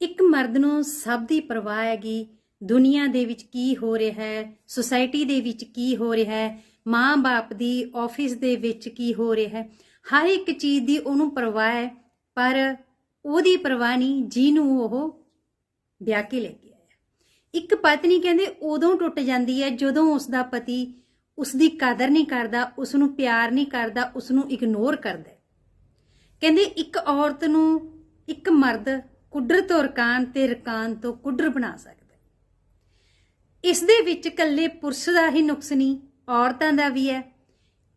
ਇੱਕ ਮਰਦ ਨੂੰ ਸਭ ਦੀ ਪਰਵਾਹ ਹੈਗੀ, ਦੁਨੀਆ ਦੇ ਵਿੱਚ ਕੀ ਹੋ ਰਿਹਾ ਹੈ ਸੁਸਾਇਟੀ ਦੇ ਵਿੱਚ ਕੀ ਹੋ ਰਿਹਾ ਹੈ, ਮਾਂ-ਬਾਪ ਦੀ ਆਫਿਸ ਦੇ ਵਿੱਚ ਕੀ ਹੋ ਰਿਹਾ ਹੈ, ਹਰ ਇੱਕ ਚੀਜ਼ ਦੀ ਉਹਨੂੰ ਪਰਵਾਹ ਹੈ, ਪਰ ਉਹਦੀ ਪਰਵਾਹ ਨਹੀਂ, ਜਿਹਨੂੰ ਉਹ ਵਿਆਹ ਕੇ ਲੈ ਕੇ ਆਇਆ ਇੱਕ ਪਤਨੀ ਕਹਿੰਦੇ, ਉਦੋਂ ਟੁੱਟ ਜਾਂਦੀ ਹੈ ਜਦੋਂ ਉਸ ਦਾ ਪਤੀ ਉਸ ਦੀ ਕਦਰ ਨਹੀਂ ਕਰਦਾ ਉਸ ਨੂੰ ਪਿਆਰ ਨਹੀਂ ਕਰਦਾ ਉਸ ਨੂੰ ਇਗਨੋਰ ਕਰਦਾ ਕਹਿੰਦੇ, ਇੱਕ ਔਰਤ ਨੂੰ ਇੱਕ ਮਰਦ ਕੁੱਡਰ ਤੋਂ ਰਕਾਨ ਤੇ ਰਕਾਨ ਤੋਂ ਕੁੱਡਰ ਬਣਾ ਸਕਦਾ। ਇਸ ਦੇ ਵਿੱਚ ਇਕੱਲੇ ਪੁਰਸ਼ ਦਾ ਹੀ ਨੁਕਸ ਨਹੀਂ, ਔਰਤਾਂ ਦਾ ਵੀ ਹੈ।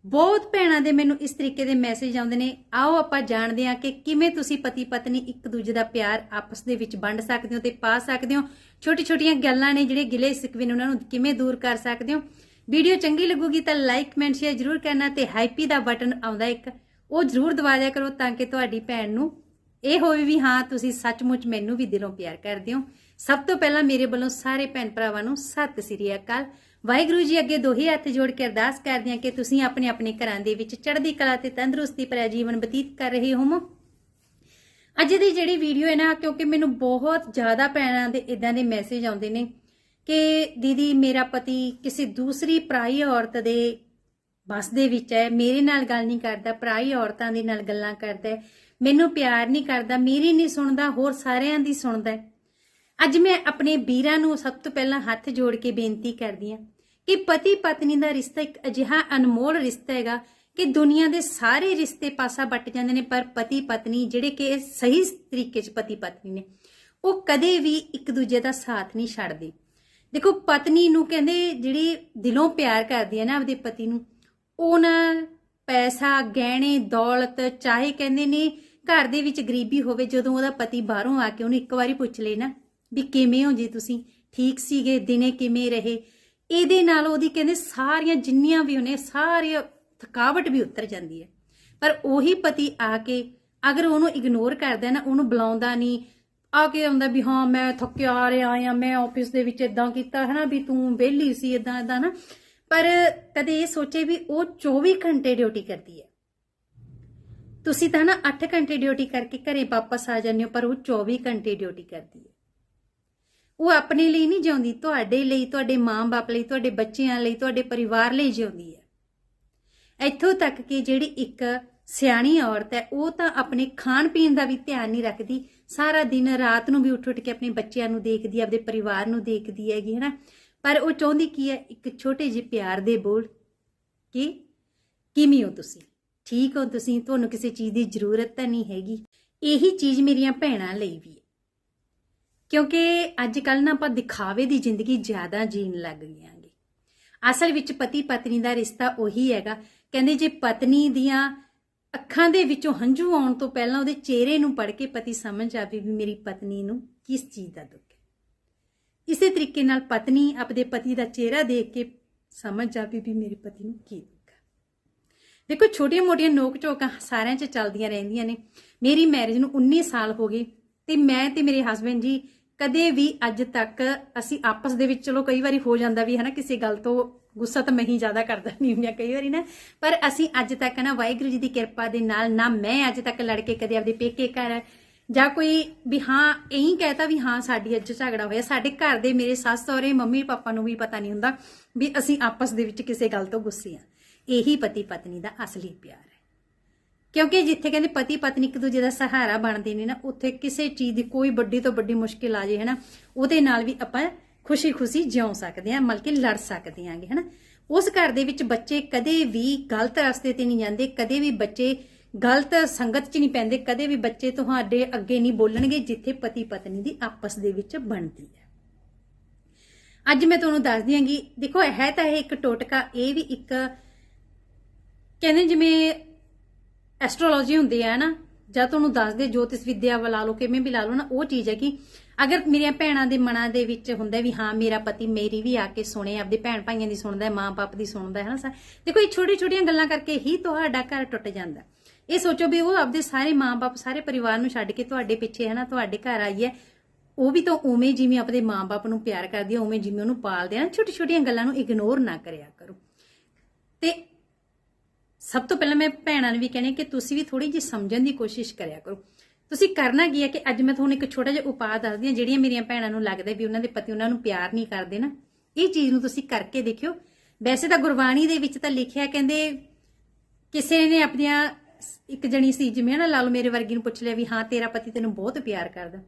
ਬਹੁਤ ਭੈਣਾਂ ਦੇ ਮੈਨੂੰ ਇਸ ਤਰੀਕੇ ਦੇ ਮੈਸੇਜ ਆਉਂਦੇ ਨੇ, ਆਓ ਆਪਾਂ ਜਾਣਦੇ ਹਾਂ ਕਿ ਕਿਵੇਂ ਤੁਸੀਂ ਪਤੀ ਪਤਨੀ ਇੱਕ ਦੂਜੇ ਦਾ ਪਿਆਰ ਆਪਸ ਦੇ ਵਿੱਚ ਵੰਡ ਸਕਦੇ ਹੋ ਤੇ ਪਾ ਸਕਦੇ ਹੋ। ਛੋਟੀ ਛੋਟੀਆਂ ਗੱਲਾਂ ਨੇ ਜਿਹੜੇ ਗਿਲੇ ਸਿਕਵੇ ਨੇ, ਉਹਨਾਂ ਨੂੰ ਕਿਵੇਂ ਦੂਰ ਕਰ ਸਕਦੇ ਹੋ। ਵੀਡੀਓ ਚੰਗੀ ਲੱਗੂਗੀ ਤਾਂ ਲਾਈਕ, ਕਮੈਂਟ, ਸ਼ੇਅਰ ਜ਼ਰੂਰ ਕਰਨਾ ਤੇ ਹੈਪੀ ਦਾ ਬਟਨ ਆਉਂਦਾ ਇੱਕ, ਉਹ ਜ਼ਰੂਰ ਦਬਾ ਦਿਆ ਕਰੋ ਤਾਂ ਕਿ ਤੁਹਾਡੀ ਭੈਣ ਨੂੰ ਇਹ ਹੋਵੇ ਵੀ ਹਾਂ, ਤੁਸੀਂ ਸੱਚਮੁੱਚ ਮੈਨੂੰ ਵੀ ਦਿਲੋਂ ਪਿਆਰ ਕਰਦੇ ਹੋ। ਸਭ ਤੋਂ ਪਹਿਲਾਂ ਮੇਰੇ ਵੱਲੋਂ ਸਾਰੇ ਭੈਣ ਭਰਾਵਾਂ ਨੂੰ ਸਤਿ ਸ੍ਰੀ ਅਕਾਲ। ਵਾਹਿਗੁਰੂ ਜੀ ਅੱਗੇ ਦੋਹੇ ਹੱਥ ਜੋੜ ਕੇ ਅਰਦਾਸ ਕਰਦੇ ਹਾਂ ਕਿ ਤੁਸੀਂ ਆਪਣੇ ਆਪਣੇ ਘਰਾਂ ਦੇ ਵਿੱਚ ਚੜ੍ਹਦੀ ਕਲਾ ਤੇ ਤੰਦਰੁਸਤੀ ਭਰਿਆ ਜੀਵਨ ਬਤੀਤ ਕਰ ਰਹੇ ਹੋਵੋ। ਅੱਜ ਦੀ ਜਿਹੜੀ ਵੀਡੀਓ ਹੈ ਨਾ, ਕਿਉਂਕਿ ਮੈਨੂੰ ਬਹੁਤ ਜ਼ਿਆਦਾ ਭੈਣਾਂ ਦੇ ਇਦਾਂ ਦੇ ਮੈਸੇਜ ਆਉਂਦੇ ਨੇ ਕਿ ਦੀਦੀ, ਮੇਰਾ ਪਤੀ ਕਿਸੇ ਦੂਸਰੀ ਪਰਾਈ ਔਰਤ ਦੇ ਬਸ ਦੇ ਵਿੱਚ ਹੈ, ਮੇਰੇ ਨਾਲ ਗੱਲ ਨਹੀਂ ਕਰਦਾ, ਪਰਾਈ ਔਰਤਾਂ ਦੇ ਨਾਲ ਗੱਲਾਂ ਕਰਦਾ ਮੈਨੂੰ ਪਿਆਰ ਨਹੀਂ ਕਰਦਾ, ਮੇਰੀ ਨਹੀਂ ਸੁਣਦਾ, ਹੋਰ ਸਾਰਿਆਂ ਦੀ ਸੁਣਦਾ ਹੈ। ਅੱਜ ਮੈਂ ਆਪਣੇ ਵੀਰਾਂ ਨੂੰ ਸਭ ਤੋਂ ਪਹਿਲਾਂ ਹੱਥ ਜੋੜ ਕੇ ਬੇਨਤੀ ਕਰਦੀ ਹਾਂ ਕਿ ਪਤੀ ਪਤਨੀ ਦਾ ਰਿਸ਼ਤਾ ਇੱਕ ਅਜਿਹਾ ਅਨਮੋਲ ਰਿਸ਼ਤਾ ਹੈਗਾ ਕਿ ਦੁਨੀਆ ਦੇ ਸਾਰੇ ਰਿਸ਼ਤੇ ਪਾਸਾ ਵੱਟ ਜਾਂਦੇ ਨੇ, ਪਰ ਪਤੀ ਪਤਨੀ ਜਿਹੜੇ ਕਿ ਸਹੀ ਤਰੀਕੇ 'ਚ ਪਤੀ ਪਤਨੀ ਨੇ, ਉਹ ਕਦੇ ਵੀ ਇੱਕ ਦੂਜੇ ਦਾ ਸਾਥ ਨਹੀਂ ਛੱਡਦੇ। ਦੇਖੋ, ਪਤਨੀ ਨੂੰ ਕਹਿੰਦੇ ਜਿਹੜੀ ਦਿਲੋਂ ਪਿਆਰ ਕਰਦੀ ਹੈ ਨਾ ਆਪਦੇ ਪਤੀ ਨੂੰ ਉਹਨਾਂ ਪੈਸਾ, ਗਹਿਣੇ, ਦੌਲਤ, ਚਾਹੇ ਕਹਿੰਦੇ ਨੇ ਘਰ ਦੇ ਵਿੱਚ ਗਰੀਬੀ ਹੋਵੇ, ਜਦੋਂ ਉਹਦਾ ਪਤੀ ਬਾਹਰੋਂ ਆ ਕੇ ਉਹਨੂੰ ਇੱਕ ਵਾਰੀ ਪੁੱਛ ਲੇ ਨਾ ਵੀ ਕਿਵੇਂ ਹੋ ਜੀ ਤੁਸੀਂ? ਠੀਕ ਸੀਗੇ? ਦਿਨੇ ਕਿਵੇਂ ਰਹੇ? ਇਹਦੇ ਨਾਲ ਉਹਦੀ ਕਹਿੰਦੇ ਸਾਰੀਆਂ ਜਿੰਨੀਆਂ ਵੀ ਉਹਨੇ ਸਾਰੀਆਂ ਥਕਾਵਟ ਵੀ ਉਤਰ ਜਾਂਦੀ ਹੈ। ਪਰ ਉਹੀ ਪਤੀ ਆ ਕੇ ਅਗਰ ਉਹਨੂੰ ਇਗਨੋਰ ਕਰਦਾ ਨਾ, ਉਹਨੂੰ ਬੁਲਾਉਂਦਾ ਨਹੀਂ, ਆ ਕੇ ਆਉਂਦਾ ਵੀ ਹਾਂ, ਮੈਂ ਥੱਕਿਆ ਆ ਰਿਹਾ ਆ ਮੈਂ ਆਫਿਸ ਦੇ ਵਿੱਚ ਇਦਾਂ ਕੀਤਾ ਹੈ ਨਾ ਵੀ ਤੂੰ ਵਿਹਲੀ ਸੀ ਇਦਾਂ ਇਦਾਂ ਨਾ। ਪਰ ਕਦੇ ਇਹ ਸੋਚੇ ਵੀ ਉਹ 24 ਘੰਟੇ ਡਿਊਟੀ ਕਰਦੀ ਹੈ। ਤੁਸੀਂ ਤਾਂ ਨਾ 8 ਘੰਟੇ ਡਿਊਟੀ ਕਰਕੇ ਘਰੇ ਵਾਪਸ ਆ ਜਾਂਦੇ ਹੋ, ਪਰ ਉਹ 24 ਘੰਟੇ ਡਿਊਟੀ ਕਰਦੀ ਹੈ। ਉਹ ਆਪਣੇ ਲਈ ਨਹੀਂ ਜਿਉਂਦੀ, ਤੁਹਾਡੇ ਲਈ, ਤੁਹਾਡੇ ਮਾਂ-ਬਾਪ ਲਈ, ਤੁਹਾਡੇ ਬੱਚਿਆਂ ਲਈ, ਤੁਹਾਡੇ ਪਰਿਵਾਰ ਲਈ ਜਿਉਂਦੀ ਹੈ। ਇੱਥੋਂ ਤੱਕ ਕਿ ਜਿਹੜੀ ਇੱਕ ਸਿਆਣੀ ਔਰਤ ਹੈ, ਉਹ ਤਾਂ ਆਪਣੇ ਖਾਣ ਪੀਣ ਦਾ ਵੀ ਧਿਆਨ ਨਹੀਂ ਰੱਖਦੀ, ਸਾਰਾ ਦਿਨ ਰਾਤ ਨੂੰ ਵੀ ਉੱਠ ਉੱਠ ਕੇ ਆਪਣੇ ਬੱਚਿਆਂ ਨੂੰ ਦੇਖਦੀ ਹੈ ਆਪਣੇ ਪਰਿਵਾਰ ਨੂੰ ਦੇਖਦੀ ਹੈਗੀ ਹੈ ਨਾ ਪਰ ਉਹ ਚਾਹੁੰਦੀ ਕੀ ਹੈ, ਇੱਕ ਛੋਟੇ ਜਿਹੇ ਪਿਆਰ ਦੇ ਬੋਲ, ਕਿ ਕਿਵੇਂ ਹੋ ਤੁਸੀਂ? ਠੀਕ ਹੋ, ਤੁਸੀਂ ਤੁਹਾਨੂੰ ਕਿਸੇ ਚੀਜ਼ ਦੀ ਜ਼ਰੂਰਤ ਤਾਂ ਨਹੀਂ ਹੈਗੀ। ਇਹੀ ਚੀਜ਼ ਮੇਰੀਆਂ ਭੈਣਾਂ ਲਈ ਵੀ ਹੈ। ਕਿਉਂਕਿ ਅੱਜ ਕੱਲ ਨਾ ਆਪਾਂ ਦਿਖਾਵੇ ਦੀ ਜ਼ਿੰਦਗੀ ਜ਼ਿਆਦਾ ਜੀਣ ਲੱਗ ਗਈਆਂਗੇ ਅਸਲ ਵਿੱਚ ਪਤੀ ਪਤਨੀ ਦਾ ਰਿਸ਼ਤਾ ਉਹੀ ਹੈਗਾ। ਕਹਿੰਦੇ ਜੇ ਪਤਨੀ ਦੀਆਂ ਅੱਖਾਂ ਦੇ ਵਿੱਚੋਂ ਹੰਝੂ ਆਉਣ ਤੋਂ ਪਹਿਲਾਂ ਉਹਦੇ ਚਿਹਰੇ ਨੂੰ ਪੜ੍ਹ ਕੇ ਪਤੀ ਸਮਝ ਆਵੇ ਵੀ ਮੇਰੀ ਪਤਨੀ ਨੂੰ ਕਿਸ ਚੀਜ਼ ਦਾ ਦੁੱਖ ਹੈ। ਇਸੇ ਤਰੀਕੇ ਨਾਲ ਪਤਨੀ ਆਪਣੇ ਪਤੀ ਦਾ ਚਿਹਰਾ ਦੇਖ ਕੇ ਸਮਝ ਜਾਵੇ ਵੀ ਮੇਰੇ ਪਤੀ ਨੂੰ ਕੀ ਦੇਖੋ, ਛੋਟੀਆਂ-ਮੋਟੀਆਂ ਨੋਕ-ਝੋਕਾਂ ਸਾਰਿਆਂ 'ਚ ਚੱਲਦੀਆਂ ਰਹਿੰਦੀਆਂ ਨੇ। ਮੇਰੀ ਮੈਰਿਜ ਨੂੰ 19 ਸਾਲ ਹੋ ਗਏ ਤੇ ਮੈਂ ਤੇ ਮੇਰੇ ਹਸਬੰਡ ਜੀ ਕਦੇ ਵੀ ਅੱਜ ਤੱਕ ਅਸੀਂ ਆਪਸ ਦੇ ਵਿੱਚ ਚਲੋ ਕਈ ਵਾਰੀ ਹੋ ਜਾਂਦਾ ਵੀ ਹੈ ਨਾ ਕਿਸੇ ਗੱਲ ਤੋਂ ਗੁੱਸਾ ਤਾਂ ਮੈਂ ਹੀ ਜ਼ਿਆਦਾ ਕਰਦਾ ਨਹੀਂ ਹੁੰਦੀ ਕਈ ਵਾਰੀ ਨਾ। ਪਰ ਅਸੀਂ ਅੱਜ ਤੱਕ ਨਾ ਵਾਹਿਗੁਰੂ ਜੀ ਦੀ ਕਿਰਪਾ ਦੇ ਨਾਲ ਨਾ ਮੈਂ ਅੱਜ ਤੱਕ ਲੜ ਕੇ ਕਦੇ ਆਪਦੇ ਪੇਕੇ ਘਰ ਜਾਂ ਕੋਈ ਵੀ ਹਾਂ, ਇਹੀ ਕਹਿਤਾ ਵੀ ਹਾਂ, ਸਾਡੀ ਅੱਜ ਝਗੜਾ ਹੋਇਆ। ਸਾਡੇ ਘਰ ਦੇ ਮੇਰੇ ਸੱਸ ਸਹੁਰੇ ਮੰਮੀ ਪਾਪਾ ਨੂੰ ਵੀ ਪਤਾ ਨਹੀਂ ਹੁੰਦਾ ਵੀ ਅਸੀਂ ਆਪਸ ਦੇ ਵਿੱਚ ਕਿਸੇ ਗੱਲ ਤੋਂ ਗੁੱਸੇ ਆ ਇਹੀ ਪਤੀ ਪਤਨੀ ਦਾ ਅਸਲੀ ਪਿਆਰ ਹੈ। ਕਿਉਂਕਿ ਜਿੱਥੇ ਕਹਿੰਦੇ ਪਤੀ ਪਤਨੀ ਇੱਕ ਦੂਜੇ ਦਾ ਸਹਾਰਾ ਬਣਦੇ ਨੇ ਨਾ, ਉੱਥੇ ਕਿਸੇ ਚੀਜ਼ ਦੀ ਕੋਈ ਵੱਡੀ ਤੋਂ ਵੱਡੀ ਮੁਸ਼ਕਿਲ ਆ ਜੇ, ਹਨਾ, ਉਹਦੇ ਨਾਲ ਵੀ ਆਪਾਂ ਖੁਸ਼ੀ-ਖੁਸ਼ੀ ਜਿਉ ਸਕਦੇ ਹਾਂ, ਮਤਲਬ ਕਿ ਲੜ ਸਕਦੇ ਆਂਗੇ ਹਨਾ। ਉਸ ਘਰ ਦੇ ਵਿੱਚ ਬੱਚੇ ਕਦੇ ਵੀ ਗਲਤ ਰਸਤੇ ਤੇ ਨਹੀਂ ਜਾਂਦੇ, ਕਦੇ ਵੀ ਬੱਚੇ ਗਲਤ ਸੰਗਤ 'ਚ ਨਹੀਂ ਪੈਂਦੇ, ਕਦੇ ਵੀ ਬੱਚੇ ਤੁਹਾਡੇ ਅੱਗੇ ਨਹੀਂ ਬੋਲਣਗੇ, ਜਿੱਥੇ ਪਤੀ ਪਤਨੀ ਦੀ ਆਪਸ ਦੇ ਵਿੱਚ ਬਣਦੀ ਹੈ। ਅੱਜ ਮੈਂ ਤੁਹਾਨੂੰ ਦੱਸ ਦਿਆਂਗੀ ਦੇਖੋ ਹੈ ਤਾਂ ਇਹ ਇੱਕ ਟੋਟਕਾ, ਇਹ ਵੀ ਇੱਕ ਕਹਿੰਦੇ ਜਿਵੇਂ ਐਸਟ੍ਰੋਲੋਜੀ ਹੁੰਦੀ ਹੈ ਨਾ, ਜਾਂ ਤੁਹਾਨੂੰ ਦੱਸਦੇ ਜੋਤਿਸ਼ ਵਿਦਿਆ ਵਾ ਲਾ ਲਓ, ਕਿਵੇਂ ਵੀ ਲਾ ਲਓ ਨਾ, ਉਹ ਚੀਜ਼ ਹੈ ਕਿ ਅਗਰ ਮੇਰੀਆਂ ਭੈਣਾਂ ਦੇ ਮਨਾਂ ਦੇ ਵਿੱਚ ਹੁੰਦਾ ਵੀ ਹਾਂ, ਮੇਰਾ ਪਤੀ ਮੇਰੀ ਵੀ ਆ ਕੇ ਸੁਣੇ, ਆਪਦੇ ਭੈਣ ਭਾਈਆਂ ਦੀ ਸੁਣਦਾ, ਮਾਂ-ਬਾਪ ਦੀ ਸੁਣਦਾ ਹੈ ਨਾ ਸਾ? ਦੇਖੋ ਇਹ ਛੋਟੀ ਛੋਟੀਆਂ ਗੱਲਾਂ ਕਰਕੇ ਹੀ ਤੁਹਾਡਾ ਘਰ ਟੁੱਟ ਜਾਂਦਾ। ਇਹ ਸੋਚੋ ਵੀ ਉਹ ਆਪਦੇ ਸਾਰੇ ਮਾਂ-ਬਾਪ, ਸਾਰੇ ਪਰਿਵਾਰ ਨੂੰ ਛੱਡ ਕੇ ਤੁਹਾਡੇ ਪਿੱਛੇ ਹੈ ਨਾ ਤੁਹਾਡੇ ਘਰ ਆਈ ਹੈ, ਉਹ ਵੀ ਤਾਂ ਉਵੇਂ ਜਿਵੇਂ ਆਪਣੇ ਮਾਂ-ਬਾਪ ਨੂੰ ਪਿਆਰ ਕਰਦੀ ਹੈ, ਉਵੇਂ ਜਿਵੇਂ ਉਹਨੂੰ ਪਾਲਦੇ ਆ। ਛੋਟੀ ਛੋਟੀਆਂ ਗੱਲਾਂ ਨੂੰ ਇਗਨੋਰ ਨਾ ਕਰਿਆ ਕਰੋ। ਤੇ ਸਭ ਤੋਂ ਪਹਿਲਾਂ ਮੈਂ ਭੈਣਾਂ ਨੂੰ ਵੀ ਕਹਿੰਦੀ ਕਿ ਤੁਸੀਂ ਵੀ ਥੋੜੀ ਜਿਹੀ ਸਮਝਣ ਦੀ ਕੋਸ਼ਿਸ਼ ਕਰਿਆ ਕਰੋ। ਤੁਸੀਂ ਕਰਨਾ ਕੀ ਹੈ ਕਿ ਅੱਜ ਮੈਂ ਤੁਹਾਨੂੰ ਇੱਕ ਛੋਟਾ ਜਿਹਾ ਉਪਾਅ ਦੱਸਦੀ ਹਾਂ, ਜਿਹੜੀਆਂ ਮੇਰੀਆਂ ਭੈਣਾਂ ਨੂੰ ਲੱਗਦਾ ਵੀ ਉਹਨਾਂ ਦੇ ਪਤੀ ਉਹਨਾਂ ਨੂੰ ਪਿਆਰ ਨਹੀਂ ਕਰਦੇ ਨਾ। ਇਹ ਚੀਜ਼ ਨੂੰ ਤੁਸੀਂ ਕਰਕੇ ਦੇਖਿਓ। ਵੈਸੇ ਤਾਂ ਗੁਰਬਾਣੀ ਦੇ ਵਿੱਚ ਤਾਂ ਲਿਖਿਆ ਕਹਿੰਦੇ, ਕਿਸੇ ਨੇ ਆਪਣੀਆਂ ਇੱਕ ਜਣੀ ਸੀ ਜਿਵੇਂ ਨਾ ਲਾਲੋ ਮੇਰੇ ਵਰਗੀ ਨੂੰ ਪੁੱਛ ਲਿਆ ਵੀ ਹਾਂ, ਤੇਰਾ ਪਤੀ ਤੈਨੂੰ ਬਹੁਤ ਪਿਆਰ ਕਰਦਾ।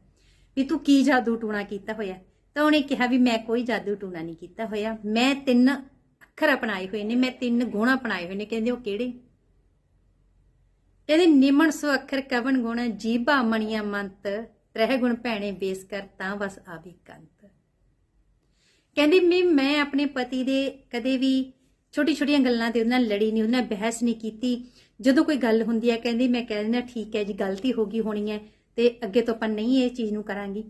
ਵੀ ਤੂੰ ਕੀ ਜਾਦੂ ਟੂਣਾ ਕੀਤਾ ਹੋਇਆ? ਤਾਂ ਉਹਨੇ ਕਿਹਾ ਵੀ ਮੈਂ ਕੋਈ ਜਾਦੂ ਟੂਣਾ ਨਹੀਂ ਕੀਤਾ ਹੋਇਆ। ਮੈਂ ਤਿੰਨ ਅੱਖਰ ਅਪਣਾਏ ਹੋਏ ਨੇ, ਮੈਂ ਤਿੰਨ ਗੁਣ ਅਪਣਾਏ ਹੋਏ ਨੇ, ਕਹਿੰਦੇ ਉਹ ਕਿਹੜੇ? ਕਹਿੰਦੇ ਨਿਮਣ ਸੋ ਅੱਖਰ ਕਵਨ ਗੁਣ ਜੀਬਾ ਮਣੀਆਂ ਮੰਤ ਰਹਿ ਗੁਣ ਭੈਣੇ ਬੇਸ ਕਰ ਤਾਂ ਬਸ ਆਵੇ ਕੰਤ। ਕਹਿੰਦੀ ਮੈਂ ਮੈਂ ਆਪਣੇ ਪਤੀ ਦੇ ਕਦੇ ਵੀ ਛੋਟੀ ਛੋਟੀਆਂ ਗੱਲਾਂ ਤੇ ਉਹਨਾਂ ਨਾਲ ਲੜੀ ਨਹੀਂ ਉਹਨਾਂ ਨਾਲ ਬਹਿਸ ਨਹੀਂ ਕੀਤੀ। ਜਦੋਂ ਕੋਈ ਗੱਲ ਹੁੰਦੀ ਹੈ, ਕਹਿੰਦੀ ਮੈਂ ਕਹਿ ਦਿੰਦਾ ਠੀਕ ਹੈ ਜੀ, ਗਲਤੀ ਹੋ ਗਈ ਹੋਣੀ ਹੈ ਤੇ ਅੱਗੇ ਤੋਂ ਆਪਾਂ ਨਹੀਂ ਇਹ ਚੀਜ਼ ਨੂੰ ਕਰਾਂਗੀ।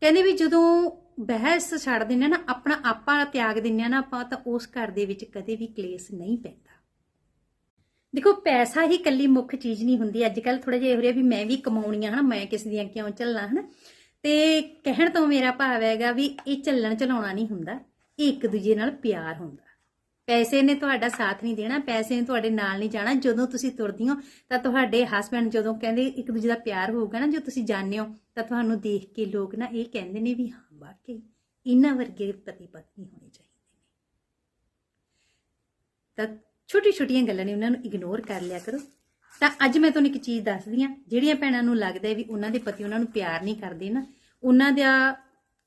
ਕਹਿੰਦੇ ਵੀ ਜਦੋਂ ਬਹਿਸ ਛੱਡ ਦਿੰਦੇ ਹਾਂ ਨਾ, ਆਪਣਾ ਆਪਾ ਤਿਆਗ ਦਿੰਦੇ ਹਾਂ ਨਾ ਆਪਾਂ, ਤਾਂ ਉਸ ਘਰ ਦੇ ਵਿੱਚ ਕਦੇ ਵੀ ਕਲੇਸ਼ ਨਹੀਂ ਪੈਂਦਾ। ਦੇਖੋ, ਪੈਸਾ ਹੀ ਕੱਲੀ ਮੁੱਖ ਚੀਜ਼ ਨਹੀਂ ਹੁੰਦੀ। ਅੱਜ ਕੱਲ ਥੋੜਾ ਜਿਹਾ ਹੋ ਰਿਹਾ ਵੀ ਮੈਂ ਵੀ ਕਮਾਉਣੀ ਕਮਾਉਣੀਆਂ ਹਨਾ, ਮੈਂ ਕਿਸੇ ਦੀਆਂ ਕਿਉਂ ਚੱਲਾਂ ਹਨਾ। ਤੇ ਕਹਿਣ ਤੋਂ ਮੇਰਾ ਭਾਵ ਹੈਗਾ ਵੀ ਇਹ ਚੱਲਣ ਚਲਾਉਣਾ ਨਹੀਂ ਹੁੰਦਾ, ਇਹ ਇੱਕ ਦੂਜੇ ਨਾਲ ਪਿਆਰ ਹੁੰਦਾ। ਪੈਸੇ ਨੇ ਤੁਹਾਡਾ ਸਾਥ ਨਹੀਂ ਦੇਣਾ, ਪੈਸੇ ਨੇ ਤੁਹਾਡੇ ਨਾਲ ਨਹੀਂ ਜਾਣਾ। ਜਦੋਂ ਤੁਸੀਂ ਤੁਰਦੀ ਹੋ, ਤਾਂ ਤੁਹਾਡੇ ਹਸਬੰਡ ਜਦੋਂ ਕਹਿੰਦੇ ਇੱਕ ਦੂਜੇ ਦਾ ਪਿਆਰ ਹੋਊਗਾ ਨਾ, ਜੋ ਤੁਸੀਂ ਜਾਣਦੇ ਹੋ, ਤਾਂ ਤੁਹਾਨੂੰ ਦੇਖ ਕੇ ਲੋਕ ਨਾ ਇਹ ਕਹਿੰਦੇ ਨੇ ਵੀ ਹਾਂ ਵਾਕਈ ਇਹਨਾਂ ਵਰਗੇ ਪਤੀ ਪਤਨੀ ਹੋਣੇ ਚਾਹੀਦੇ ਨੇ। ਤਾਂ ਛੋਟੀ ਛੋਟੀਆਂ ਗੱਲਾਂ ਨੇ ਉਹਨਾਂ ਨੂੰ ਇਗਨੋਰ ਕਰ ਲਿਆ ਕਰੋ। ਤਾਂ ਅੱਜ ਮੈਂ ਤੁਹਾਨੂੰ ਇੱਕ ਚੀਜ਼ ਦੱਸਦੀ ਆ ਜਿਹੜੀਆਂ ਭੈਣਾਂ ਨੂੰ ਲੱਗਦਾ ਹੈ ਵੀ ਉਹਨਾਂ ਦੇ ਪਤੀ ਉਹਨਾਂ ਨੂੰ ਪਿਆਰ ਨਹੀਂ ਕਰਦੇ ਨਾ, ਉਹਨਾਂ ਦਾ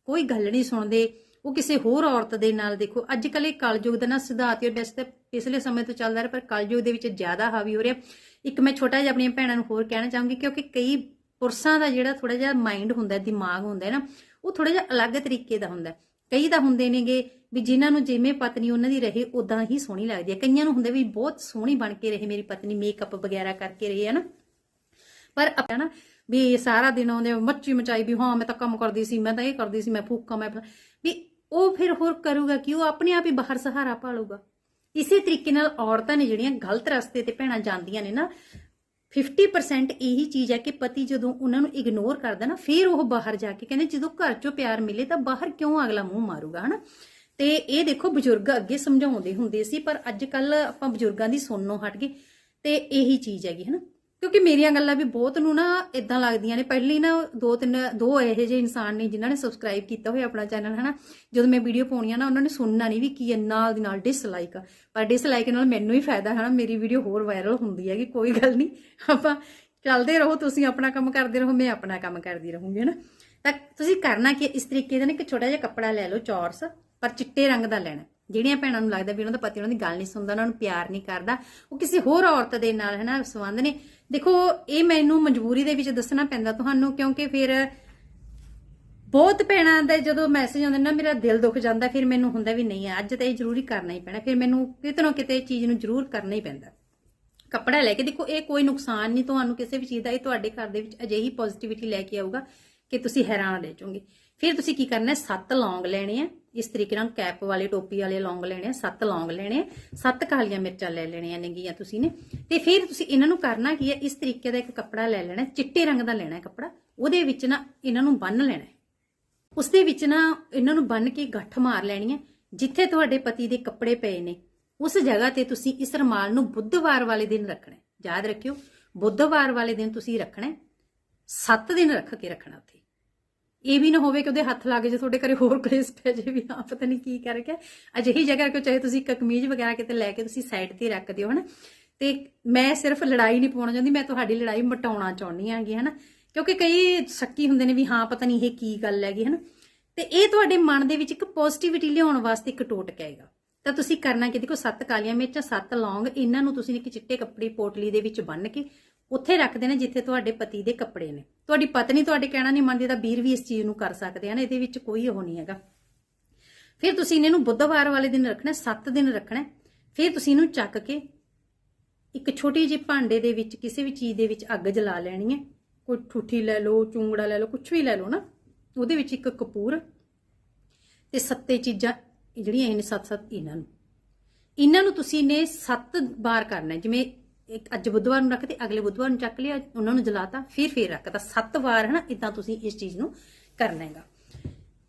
ਕੋਈ ਗੱਲ ਨਹੀਂ ਸੁਣਦੇ, ਉਹ ਕਿਸੇ ਹੋਰ ਔਰਤ ਦੇ ਨਾਲ ਦੇਖੋ ਅੱਜ ਕੱਲ੍ਹ ਇਹ ਕਲਯੁਗ ਦਾ ਨਾ ਸਿਧਾਂਤ ਹੈ ਵੈਸੇ ਤਾਂ ਪਿਛਲੇ ਸਮੇਂ ਤੋਂ ਚੱਲਦਾ ਰਿਹਾ, ਪਰ ਕਲਯੁਗ ਦੇ ਵਿੱਚ ਜ਼ਿਆਦਾ ਹਾਵੀ ਹੋ ਰਿਹਾ। ਇੱਕ ਮੈਂ ਛੋਟਾ ਜਿਹਾ ਆਪਣੀਆਂ ਭੈਣਾਂ ਨੂੰ ਹੋਰ ਕਹਿਣਾ ਚਾਹੂੰਗੀ, ਕਿਉਂਕਿ ਕਈ ਪੁਰਸ਼ਾਂ ਦਾ ਜਿਹੜਾ ਥੋੜਾ ਜਿਹਾ ਮਾਈਂਡ ਹੁੰਦਾ ਦਿਮਾਗ ਹੁੰਦਾ ਹੈ ਨਾ ਉਹ ਥੋੜਾ ਜਿਹਾ ਅਲੱਗ ਤਰੀਕੇ ਦਾ ਹੁੰਦਾ ਕਈ ਤਾਂ ਹੁੰਦੇ ਨੇਗੇ ਵੀ ਜਿਨ੍ਹਾਂ ਨੂੰ ਜਿਵੇਂ ਪਤਨੀ ਉਹਨਾਂ ਦੀ ਰਹੇ ਉਦਾਂ ਹੀ ਸੋਹਣੀ ਲੱਗਦੀ ਹੈ। ਕਈਆਂ ਨੂੰ ਹੁੰਦਾ ਵੀ ਬਹੁਤ ਸੋਹਣੀ ਬਣ ਕੇ ਰਹੇ ਮੇਰੀ ਪਤਨੀ ਮੇਕਅਪ ਵਗੈਰਾ ਕਰਕੇ ਰਹੀ, ਹੈ ਨਾ? ਪਰ ਆਪਾਂ ਨਾ ਵੀ ਸਾਰਾ ਦਿਨ ਆਉਂਦੇ ਮੱਚੀ ਮਚਾਈ ਵੀ, ਹਾਂ, ਮੈਂ ਤਾਂ ਕੰਮ ਕਰਦੀ ਸੀ, ਮੈਂ ਤਾਂ ਇਹ ਕਰਦੀ ਸੀ, ਮੈਂ ਫੂਕਾਂ, ਮੈਂ ਵੀ ਉਹ ਫਿਰ ਹੋਰ ਕਰੂਗਾ ਕਿ ਉਹ ਆਪਣੇ ਆਪ ਹੀ ਬਾਹਰ ਸਹਾਰਾ ਭਾਲੂਗਾ। ਇਸੇ ਤਰੀਕੇ ਨਾਲ ਔਰਤਾਂ ਨੇ ਜਿਹੜੀਆਂ ਗਲਤ ਰਸਤੇ ਤੇ ਭੈਣਾਂ ਜਾਂਦੀਆਂ ਨੇ ਨਾ 50% ਇਹੀ ਚੀਜ਼ ਹੈ ਕਿ ਪਤੀ ਜਦੋਂ ਉਹਨਾਂ ਨੂੰ ਇਗਨੋਰ ਕਰਦਾ ਨਾ, ਫਿਰ ਉਹ ਬਾਹਰ ਜਾ ਕੇ ਕਹਿੰਦੇ, ਜਦੋਂ ਘਰ ਚੋਂ ਪਿਆਰ ਮਿਲੇ ਤਾਂ ਬਾਹਰ ਕਿਉਂ ਅਗਲਾ ਮੂੰਹ ਮਾਰੂਗਾ, ਹਨਾ? ਤੇ ਇਹ ਦੇਖੋ ਬਜ਼ੁਰਗ ਅੱਗੇ ਸਮਝਾਉਂਦੇ ਹੁੰਦੇ ਸੀ, ਪਰ ਅੱਜ ਕੱਲ ਆਪਾਂ ਬਜ਼ੁਰਗਾਂ ਦੀ ਸੁਣਨੋਂ ਹਟ ਗਏ ਤੇ ਇਹੀ ਚੀਜ਼ ਹੈਗੀ, ਹਨਾ? ਕਿਉਂਕਿ ਮੇਰੀਆਂ ਗੱਲਾਂ ਵੀ ਬਹੁਤ ਨੂੰ ਨਾ ਇਦਾਂ ਲੱਗਦੀਆਂ ਨੇ। ਪਹਿਲੀ ਨਾ ਦੋ ਤਿੰਨ, ਦੋ ਇਹੋ ਜਿਹੇ ਇਨਸਾਨ ਨੇ ਜਿਨ੍ਹਾਂ ਨੇ ਸਬਸਕ੍ਰਾਈਬ ਕੀਤਾ ਹੋਇਆ ਆਪਣਾ ਚੈਨਲ ਹਨਾ? ਜਦੋਂ ਮੈਂ ਵੀਡੀਓ ਪਾਉਣੀ ਆ ਨਾ, ਉਹਨਾਂ ਨੇ ਸੁਣਨਾ ਨਹੀਂ ਵੀ ਕੀ ਹੈ ਨਾਲ ਦੀ ਨਾਲ ਡਿਸਲਾਈਕ ਪਰ ਡਿਸਲਾਈਕ ਨਾਲ ਮੈਨੂੰ ਹੀ ਫਾਇਦਾ ਹੈ ਨਾ ਮੇਰੀ ਵੀਡੀਓ ਹੋਰ ਵਾਇਰਲ ਹੁੰਦੀ ਹੈਗੀ, ਕੋਈ ਗੱਲ ਨਹੀਂ ਆਪਾਂ ਚੱਲਦੇ ਰਹੋ, ਤੁਸੀਂ ਆਪਣਾ ਕੰਮ ਕਰਦੇ ਰਹੋ, ਮੈਂ ਆਪਣਾ ਕੰਮ ਕਰਦੀ ਰਹੂੰਗੀ, ਹਨਾ? ਤਾਂ ਤੁਸੀਂ ਕਰਨਾ ਕਿ ਇਸ ਤਰੀਕੇ ਦਾ ਨਾ ਇੱਕ ਛੋਟਾ ਜਿਹਾ ਕੱਪੜਾ ਲੈ ਲਓ, ਚੌਰਸ, ਪਰ ਚਿੱਟੇ ਰੰਗ ਦਾ ਲੈਣਾ। ਜਿਹੜੀਆਂ ਭੈਣਾਂ ਨੂੰ ਲੱਗਦਾ ਵੀ ਉਹਨਾਂ ਦਾ ਪਤੀ, ਉਹਨਾਂ ਦੀ ਗੱਲ ਨਹੀਂ ਸੁਣਦਾ, ਉਹਨਾਂ ਨੂੰ ਪਿਆਰ ਨਹੀਂ ਕਰਦਾ, ਉਹ ਕਿਸੇ ਹੋਰ ਔਰਤ ਦੇ ਨਾਲ ਹੈ ਨਾ ਸੰਬੰਧ ਨੇ। ਦੇਖੋ, ਇਹ ਮੈਨੂੰ ਮਜਬੂਰੀ ਦੇ ਵਿੱਚ ਦੱਸਣਾ ਪੈਂਦਾ ਤੁਹਾਨੂੰ, ਕਿਉਂਕਿ ਫਿਰ ਬਹੁਤ ਭੈਣਾਂ ਦਾ ਜਦੋਂ ਮੈਸੇਜ ਆਉਂਦੇ ਨਾ ਮੇਰਾ ਦਿਲ ਦੁਖ ਜਾਂਦਾ, ਫਿਰ ਮੈਨੂੰ ਹੁੰਦਾ ਵੀ ਨਹੀਂ ਅੱਜ ਤਾਂ ਇਹ ਜ਼ਰੂਰੀ ਕਰਨਾ ਹੀ ਪੈਣਾ, ਫਿਰ ਮੈਨੂੰ ਕਿਤੇ ਨਾ ਕਿਤੇ ਇਹ ਚੀਜ਼ ਨੂੰ ਜ਼ਰੂਰ ਕਰਨਾ ਹੀ ਪੈਂਦਾ। ਕੱਪੜਾ ਲੈ ਕੇ, ਦੇਖੋ, ਇਹ ਕੋਈ ਨੁਕਸਾਨ ਨਹੀਂ ਤੁਹਾਨੂੰ ਕਿਸੇ ਵੀ ਚੀਜ਼ ਦਾ, ਇਹ ਤੁਹਾਡੇ ਘਰ ਦੇ ਵਿੱਚ ਅਜਿਹੀ ਪੋਜ਼ਿਟਿਵਿਟੀ ਲੈ ਕੇ ਆਊਗਾ ਕਿ ਤੁਸੀਂ ਹੈਰਾਨ ਰਹਿ ਜਾਓਗੇ। ਫਿਰ ਤੁਸੀਂ ਕੀ ਕਰਨਾ ਹੈ? ਸੱਤ ਲੌਂਗ ਲੈਣੇ ਆ। ਇਸ ਤਰੀਕੇ ਨਾਲ ਕੈਪ ਵਾਲੇ, ਟੋਪੀ ਵਾਲੇ ਲੌਂਗ ਲੈਣੇ ਸੱਤ ਲੌਂਗ ਲੈਣੇ ਸੱਤ ਕਾਲੀਆਂ ਮਿਰਚਾਂ ਲੈ ਲੈਣੀਆਂ ਨੇਗੀਆਂ ਤੁਸੀਂ ਨੇ। ਤੇ ਫਿਰ ਤੁਸੀਂ ਇਹਨਾਂ ਨੂੰ ਕਰਨਾ ਕੀ ਹੈ, ਇਸ ਤਰੀਕੇ ਦਾ ਇੱਕ ਕੱਪੜਾ ਲੈ ਲੈਣਾ, ਚਿੱਟੇ ਰੰਗ ਦਾ ਲੈਣਾ ਕੱਪੜਾ, ਉਹਦੇ ਵਿੱਚ ਨਾ ਇਹਨਾਂ ਨੂੰ ਬੰਨ ਲੈਣਾ ਹੈ। ਉਸ ਦੇ ਵਿੱਚ ਨਾ ਇਹਨਾਂ ਨੂੰ ਬੰਨ ਕੇ ਗੱਠ ਮਾਰ ਲੈਣੀ ਹੈ, ਜਿੱਥੇ ਤੁਹਾਡੇ ਪਤੀ ਦੇ ਕੱਪੜੇ ਪਏ ਨੇ, ਉਸ ਜਗ੍ਹਾ ਤੇ ਤੁਸੀਂ ਇਸ ਰਮਾਲ ਨੂੰ ਬੁੱਧਵਾਰ ਵਾਲੇ ਦਿਨ ਰੱਖਣਾ ਯਾਦ ਰੱਖਿਓ, ਬੁੱਧਵਾਰ ਵਾਲੇ ਦਿਨ ਤੁਸੀਂ ਰੱਖਣਾ 7 ਦਿਨ ਰੱਖ ਕੇ ਰੱਖਣਾ ਉੱਥੇ। ਇਹ ਵੀ ਨਾ ਹੋਵੇ ਕਿ ਉਹਦੇ ਹੱਥ ਲੱਗ ਜੇ ਤੁਹਾਡੇ ਘਰੇ ਹੋਰ ਕਲੇਸ਼ ਪੈ ਜੇ ਵੀ, ਹਾਂ, ਪਤਾ ਨਹੀਂ ਕੀ ਕਰ ਅਜਿਹੀ ਜਗ੍ਹਾ ਕਿ ਚਾਹੇ ਤੁਸੀਂ ਇੱਕ ਕਮੀਜ਼ ਵਗੈਰਾ ਕਿਤੇ ਲੈ ਕੇ ਤੁਸੀਂ ਸਾਈਡ ਤੇ ਰੱਖ ਦਿਓ, ਹਨਾ। ਤੇ ਮੈਂ ਸਿਰਫ ਲੜਾਈ ਨਹੀਂ ਪਾਉਣਾ ਚਾਹੁੰਦੀ, ਮੈਂ ਤੁਹਾਡੀ ਲੜਾਈ ਮਟਾਉਣਾ ਚਾਹੁੰਦੀ ਆਂਗੀ ਹਨਾ। ਕਿਉਂਕਿ ਕਈ ਸ਼ੱਕੀ ਹੁੰਦੇ ਨੇ ਵੀ, ਹਾਂ, ਪਤਾ ਨਹੀਂ ਇਹ ਕੀ ਗੱਲ ਹੈਗੀ, ਹਨਾ। ਤੇ ਇਹ ਤੁਹਾਡੇ ਮਨ ਦੇ ਵਿੱਚ ਇੱਕ ਪੋਜ਼ਿਟਿਵਿਟੀ ਲਿਆਉਣ ਵਾਸਤੇ ਇੱਕ ਟੋਟਕਾ ਹੈਗਾ। ਤਾਂ ਤੁਸੀਂ ਕਰਨਾ ਕਿ, ਦੇਖੋ, ਸੱਤ ਕਾਲੀਆਂ ਮਿਰਚਾਂ, ਸੱਤ ਲੌਂਗ, ਇਹਨਾਂ ਨੂੰ ਤੁਸੀਂ ਇੱਕ ਚਿੱਟੇ ਕੱਪੜੇ ਪੋਟਲੀ ਦੇ ਵਿੱਚ ਬੰਨ ਕੇ ਉੱਥੇ ਰੱਖਦੇ ਨੇ ਜਿੱਥੇ ਤੁਹਾਡੇ ਪਤੀ ਦੇ ਕੱਪੜੇ ਨੇ। ਤੁਹਾਡੀ ਪਤਨੀ ਤੁਹਾਡੇ ਕਹਿਣਾ ਨਹੀਂ ਮੰਨਦੀ ਤਾਂ ਵੀਰ ਵੀ ਇਸ ਚੀਜ਼ ਨੂੰ ਕਰ ਸਕਦੇ ਹਨ, ਇਹਦੇ ਵਿੱਚ ਕੋਈ ਉਹ ਨਹੀਂ ਹੈਗਾ। ਫਿਰ ਤੁਸੀਂ ਇਹਨਾਂ ਨੂੰ ਬੁੱਧਵਾਰ ਵਾਲੇ ਦਿਨ ਰੱਖਣਾ 7 ਦਿਨ ਰੱਖਣਾ, ਫਿਰ ਤੁਸੀਂ ਇਹਨੂੰ ਚੱਕ ਕੇ ਇੱਕ ਛੋਟੀ ਜਿਹੀ ਭਾਂਡੇ ਦੇ ਵਿੱਚ, ਕਿਸੇ ਵੀ ਚੀਜ਼ ਦੇ ਵਿੱਚ ਅੱਗ ਜਲਾ ਲੈਣੀ ਹੈ। ਕੋਈ ਠੂਠੀ ਲੈ ਲਓ, ਚੁੰਗੜਾ ਲੈ ਲਓ ਕੁਝ ਵੀ ਲੈ ਲਓ ਨਾ, ਉਹਦੇ ਵਿੱਚ ਇੱਕ ਕਪੂਰ ਤੇ ਸੱਤੇ ਚੀਜ਼ਾਂ ਜਿਹੜੀਆਂ ਇਹਨੇ ਸੱਤ ਸੱਤ ਇਹਨਾਂ ਨੂੰ। ਇਹਨਾਂ ਨੂੰ ਤੁਸੀਂ ਨੇ ਸੱਤ ਵਾਰ ਕਰਨਾ ਜਿਵੇਂ ਇੱਕ ਅੱਜ ਬੁੱਧਵਾਰ ਨੂੰ ਰੱਖਦੇ, ਅਗਲੇ ਬੁੱਧਵਾਰ ਨੂੰ ਚੱਕ ਲਿਆ, ਉਹਨਾਂ ਨੂੰ ਜਲਾਤਾ, ਫਿਰ ਫਿਰ ਰੱਖਤਾ। ਸੱਤ ਵਾਰ ਹੈ ਨਾ ਇਦਾਂ ਤੁਸੀਂ ਇਸ ਚੀਜ਼ ਨੂੰ ਕਰਨਾ ਹੈਗਾ।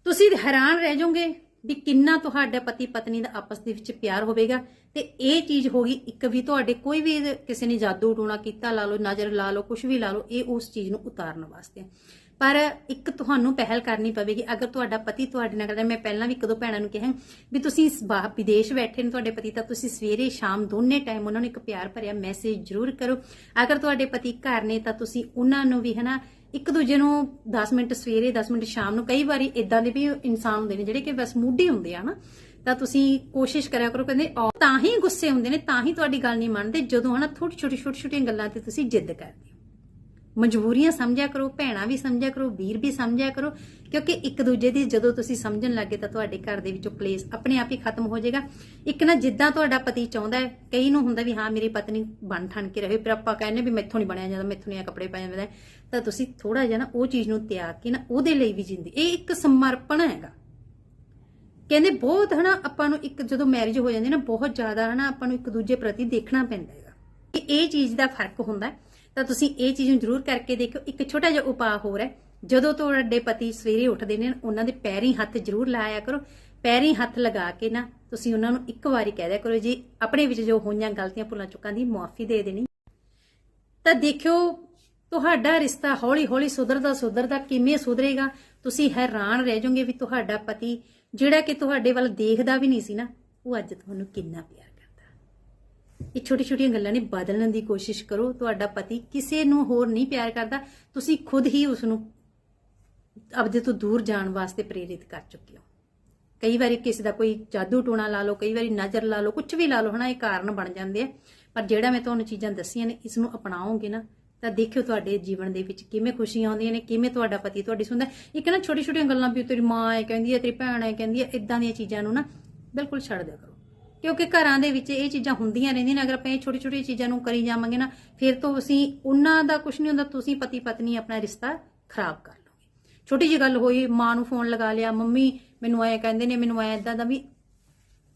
ਤੁਸੀਂ ਹੈਰਾਨ ਰਹਿ ਜਾਓਗੇ ਵੀ ਕਿੰਨਾ ਤੁਹਾਡਾ ਪਤੀ ਪਤਨੀ ਦਾ ਆਪਸ ਦੇ ਵਿੱਚ ਪਿਆਰ ਹੋਵੇਗਾ। ਤੇ ਇਹ ਚੀਜ਼ ਹੋ ਗਈ, ਇੱਕ ਵੀ ਤੁਹਾਡੇ ਕੋਈ ਵੀ ਕਿਸੇ ਨੇ ਜਾਦੂ ਟੂਣਾ ਕੀਤਾ, ਲਾ ਲਓ, ਨਜ਼ਰ ਲਾ ਲਓ ਕੁਝ ਵੀ ਲਾ ਲਓ, ਇਹ ਉਸ ਚੀਜ਼ ਨੂੰ ਉਤਾਰਨ ਵਾਸਤੇ। ਪਰ ਇੱਕ ਤੁਹਾਨੂੰ ਪਹਿਲ ਕਰਨੀ ਪਵੇਗੀ, ਅਗਰ ਤੁਹਾਡਾ ਪਤੀ ਤੁਹਾਡੇ ਨਾਲ ਕਰਦਾ ਮੈਂ ਪਹਿਲਾਂ ਵੀ ਕਦੋਂ ਭੈਣਾਂ ਨੂੰ ਕਿਹਾ ਵੀ ਤੁਸੀਂ ਵਿਦੇਸ਼ ਬੈਠੇ ਨੇ ਤੁਹਾਡੇ ਪਤੀ, ਤਾਂ ਤੁਸੀਂ ਸਵੇਰੇ ਸ਼ਾਮ ਦੋਨੇ ਟਾਈਮ ਉਹਨਾਂ ਨੂੰ ਇੱਕ ਪਿਆਰ ਭਰਿਆ ਮੈਸੇਜ ਜ਼ਰੂਰ ਕਰੋ। ਅਗਰ ਤੁਹਾਡੇ ਪਤੀ ਘਰ ਨੇ, ਤਾਂ ਤੁਸੀਂ ਉਹਨਾਂ ਨੂੰ ਵੀ ਹਨਾ, ਇੱਕ ਦੂਜੇ ਨੂੰ 10 ਮਿੰਟ ਸਵੇਰੇ 10 ਮਿੰਟ ਸ਼ਾਮ ਨੂੰ ਕਈ ਵਾਰੀ ਇਦਾਂ ਦੇ ਵੀ ਇਨਸਾਨ ਹੁੰਦੇ ਨੇ, ਜਿਹੜੇ ਕਿ ਬਸ ਮੂਢੇ ਹੁੰਦੇ ਆ ਨਾ, ਤਾਂ ਤੁਸੀਂ ਕੋਸ਼ਿਸ਼ ਕਰਿਆ ਕਰੋ, ਕਹਿੰਦੇ ਉਹ ਤਾਂ ਹੀ ਗੁੱਸੇ ਹੁੰਦੇ ਨੇ, ਤਾਂ ਹੀ ਤੁਹਾਡੀ ਗੱਲ ਨਹੀਂ ਮੰਨਦੇ, ਜਦੋਂ ਹਨਾ ਥੋੜੀ ਛੋਟੀ ਛੋਟੀ ਛੋਟੀਆਂ ਗੱਲਾਂ ਤੇ ਤੁਸੀਂ ਜਿੱਦ ਕਰਦੇ। ਮਜਬੂਰੀਆਂ ਸਮਝਿਆ ਕਰੋ, ਭੈਣਾਂ ਵੀ ਸਮਝਿਆ ਕਰੋ, ਵੀਰ ਵੀ ਸਮਝਿਆ ਕਰੋ, ਕਿਉਂਕਿ ਇੱਕ ਦੂਜੇ ਦੀ ਜਦੋਂ ਤੁਸੀਂ ਸਮਝਣ ਲੱਗੇ ਤਾਂ ਤੁਹਾਡੇ ਘਰ ਦੇ ਵਿੱਚੋਂ ਕਲੇਸ਼ ਆਪਣੇ ਆਪ ਹੀ ਖਤਮ ਹੋ ਜਾਏਗਾ। ਇੱਕ ਨਾ ਜਿੱਦਾਂ ਤੁਹਾਡਾ ਪਤੀ ਚਾਹੁੰਦਾ ਹੈ, ਕਈ ਨੂੰ ਹੁੰਦਾ ਵੀ, ਹਾਂ, ਮੇਰੀ ਪਤਨੀ ਬਣ ਠਣ ਕੇ ਰਹੇ। ਪਰ ਆਪਾਂ ਕਹਿੰਦੇ ਵੀ, ਮੈਥੋਂ ਨਹੀਂ ਬਣਿਆ ਜਾਂਦਾ, ਮੈਥੋਂ ਨਹੀਂ ਆ ਕੱਪੜੇ ਪਾਇਆ ਜਾਂਦਾ ਤਾਂ ਤੁਸੀਂ ਥੋੜਾ ਜਿਹਾ ਨਾ ਉਹ ਚੀਜ਼ ਨੂੰ ਤਿਆਗ ਕੇ ਨਾ ਉਹਦੇ ਲਈ ਵੀ ਜਿੰਦੀ। ਇਹ ਇੱਕ ਸਮਰਪਣ ਹੈਗਾ। ਕਹਿੰਦੇ ਬਹੁਤ ਹਨਾ, ਆਪਾਂ ਨੂੰ ਇੱਕ ਜਦੋਂ ਮੈਰਿਜ ਹੋ ਜਾਂਦੀ ਨਾ, ਬਹੁਤ ਜ਼ਿਆਦਾ ਹਨਾ, ਆਪਾਂ ਨੂੰ ਇੱਕ ਦੂਜੇ ਪ੍ਰਤੀ ਦੇਖਣਾ ਪੈਂਦਾ ਹੈਗਾ। ਕਿ ਇਹ ਚੀਜ਼ ਦਾ ਫ਼ਰਕ ਹੁੰਦਾ ਹੈ। ਤਾਂ ਤੁਸੀਂ ਇਹ ਚੀਜ਼ ਨੂੰ ਜ਼ਰੂਰ ਕਰਕੇ ਦੇਖਿਓ। ਇੱਕ ਛੋਟਾ ਜਿਹਾ ਉਪਾਅ ਹੋਰ ਹੈ। ਜਦੋਂ ਤੁਹਾਡੇ ਪਤੀ ਸਵੇਰੇ ਉੱਠਦੇ ਨੇ, ਉਹਨਾਂ ਦੇ ਪੈਰੀ ਹੱਥ ਜ਼ਰੂਰ ਲਾਇਆ ਕਰੋ। ਪੈਰੀ ਹੱਥ ਲਗਾ ਕੇ ਨਾ ਤੁਸੀਂ ਉਹਨਾਂ ਨੂੰ ਇੱਕ ਵਾਰੀ ਕਹਿ ਦਿਆ ਕਰੋ ਜੀ, ਆਪਣੇ ਵਿੱਚ ਜੋ ਹੋਈਆਂ ਗਲਤੀਆਂ ਭੁੱਲਾਂ ਚੁੱਕਾਂ ਦੀ ਮੁਆਫੀ ਦੇ ਦੇਣੀ। ਤਾਂ ਦੇਖਿਓ, ਤੁਹਾਡਾ ਰਿਸ਼ਤਾ ਹੌਲੀ-ਹੌਲੀ ਸੁਧਰਦਾ ਸੁਧਰਦਾ ਕਿਵੇਂ ਸੁਧਰੇਗਾ? ਤੁਸੀਂ ਹੈਰਾਨ ਰਹਿ ਜਾਓਗੇ ਵੀ ਤੁਹਾਡਾ ਪਤੀ ਜਿਹੜਾ ਕਿ ਤੁਹਾਡੇ ਵੱਲ ਦੇਖਦਾ ਵੀ ਨਹੀਂ ਸੀ ਨਾ, ਉਹ ਅੱਜ ਤੁਹਾਨੂੰ ਕਿੰਨਾ ਪਿਆਰ ਇਹ ਛੋਟੀ-ਛੋਟੀਆਂ ਗੱਲਾਂ ਨੇ ਬਦਲਣ ਦੀ ਕੋਸ਼ਿਸ਼ ਕਰੋ। ਤੁਹਾਡਾ ਪਤੀ ਕਿਸੇ ਨੂੰ ਹੋਰ ਨਹੀਂ ਪਿਆਰ ਕਰਦਾ। ਤੁਸੀਂ ਖੁਦ ਹੀ ਉਸ ਨੂੰ ਆਪਦੇ ਤੋਂ ਦੂਰ ਜਾਣ ਵਾਸਤੇ ਪ੍ਰੇਰਿਤ ਕਰ ਚੁੱਕੇ ਹੋ। ਕਈ ਵਾਰੀ ਕਿਸੇ ਦਾ ਕੋਈ ਜਾਦੂ ਟੂਣਾ ਲਾ ਲਓ, ਕਈ ਵਾਰੀ ਨਜ਼ਰ ਲਾ ਲਓ ਕੁਝ ਵੀ ਲਾ ਲਓ, ਹਨਾ, ਇਹ ਕਾਰਨ ਬਣ ਜਾਂਦੇ ਆ। ਪਰ ਜਿਹੜਾ ਮੈਂ ਤੁਹਾਨੂੰ ਚੀਜ਼ਾਂ ਦੱਸੀਆਂ ਨੇ, ਇਸ ਨੂੰ ਅਪਣਾਓਗੇ ਨਾ, ਤਾਂ ਦੇਖਿਓ ਤੁਹਾਡੇ ਜੀਵਨ ਦੇ ਵਿੱਚ ਕਿਵੇਂ ਖੁਸ਼ੀਆਂ ਆਉਂਦੀਆਂ ਨੇ, ਕਿਵੇਂ ਤੁਹਾਡਾ ਪਤੀ ਤੁਹਾਡੀ ਸੁਣਦਾ ਇੱਕ ਨਾ ਛੋਟੀ ਛੋਟੀਆਂ ਗੱਲਾਂ ਵੀ, ਤੇਰੀ ਮਾਂ ਹੈ ਕਹਿੰਦੀ ਹੈ ਤੇਰੀ ਭੈਣ ਹੈ ਕਹਿੰਦੀ ਹੈ ਇਦਾਂ ਦੀਆਂ ਚੀਜ਼ਾਂ ਨੂੰ ਨਾ ਬਿਲਕੁਲ ਛੱਡ ਦਿਆ ਕਰੋ। ਕਿਉਂਕਿ ਘਰਾਂ ਦੇ ਵਿੱਚ ਇਹ ਚੀਜ਼ਾਂ ਹੁੰਦੀਆਂ ਰਹਿੰਦੀਆਂ ਨੇ। ਅਗਰ ਆਪਾਂ ਇਹ ਛੋਟੀ ਛੋਟੀ ਚੀਜ਼ਾਂ ਨੂੰ ਕਰੀ ਜਾਵਾਂਗੇ ਨਾ, ਫਿਰ ਤੋਂ ਅਸੀਂ ਉਹਨਾਂ ਦਾ ਕੁਝ ਨਹੀਂ ਹੁੰਦਾ, ਤੁਸੀਂ ਪਤੀ ਪਤਨੀ ਆਪਣਾ ਰਿਸ਼ਤਾ ਖਰਾਬ ਕਰ ਲਓਗੇ। ਛੋਟੀ ਜਿਹੀ ਗੱਲ ਹੋਈ, ਮਾਂ ਨੂੰ ਫੋਨ ਲਗਾ ਲਿਆ, ਮੰਮੀ ਮੈਨੂੰ ਐ ਕਹਿੰਦੇ ਨੇ, ਮੈਨੂੰ ਐ ਇਦਾਂ ਦਾ ਵੀ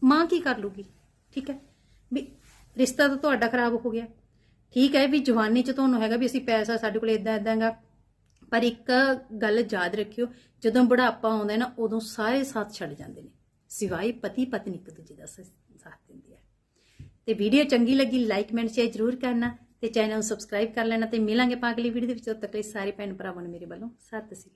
ਮਾਂ ਕੀ ਕਰ ਲੂਗੀ? ਠੀਕ ਹੈ? ਵੀ ਰਿਸ਼ਤਾ ਤਾਂ ਤੁਹਾਡਾ ਖਰਾਬ ਹੋ ਗਿਆ। ਠੀਕ ਹੈ ਵੀ ਜਵਾਨੀ ਚ ਤੁਹਾਨੂੰ ਹੈਗਾ ਵੀ ਅਸੀਂ ਪੈਸਾ ਸਾਡੇ ਕੋਲ ਇਦਾਂ ਇਦਾਂਗਾ ਪਰ ਇੱਕ ਗੱਲ ਯਾਦ ਰੱਖਿਓ, ਜਦੋਂ ਬੁਢਾਪਾ ਆਉਂਦਾ ਨਾ, ਉਦੋਂ ਸਾਰੇ ਸਾਥ ਛੱਡ ਜਾਂਦੇ ਨੇ। ਸਿਵਾਏ ਪਤੀ ਪਤਨੀ ਇੱਕ ਦੂਜੇ ਦਾ ਤੇ ਵੀਡੀਓ ਚੰਗੀ ਲੱਗੀ ਲਾਈਕ ਕਮੈਂਟ ਸ਼ੇਅਰ ਜ਼ਰੂਰ ਕਰਨਾ ਤੇ ਚੈਨਲ ਨੂੰ ਸਬਸਕ੍ਰਾਈਬ ਕਰ ਲੈਣਾ ਤੇ ਮਿਲਾਂਗੇ ਪਾ ਅਗਲੀ ਵੀਡੀਓ ਦੇ ਵਿੱਚ ਤਦ ਤੱਕ ਲਈ ਸਾਰੇ ਭੈਣ ਭਰਾਵਾਂ ਨੂੰ ਮੇਰੇ ਵੱਲੋਂ ਸਤਿ ਸ੍ਰੀ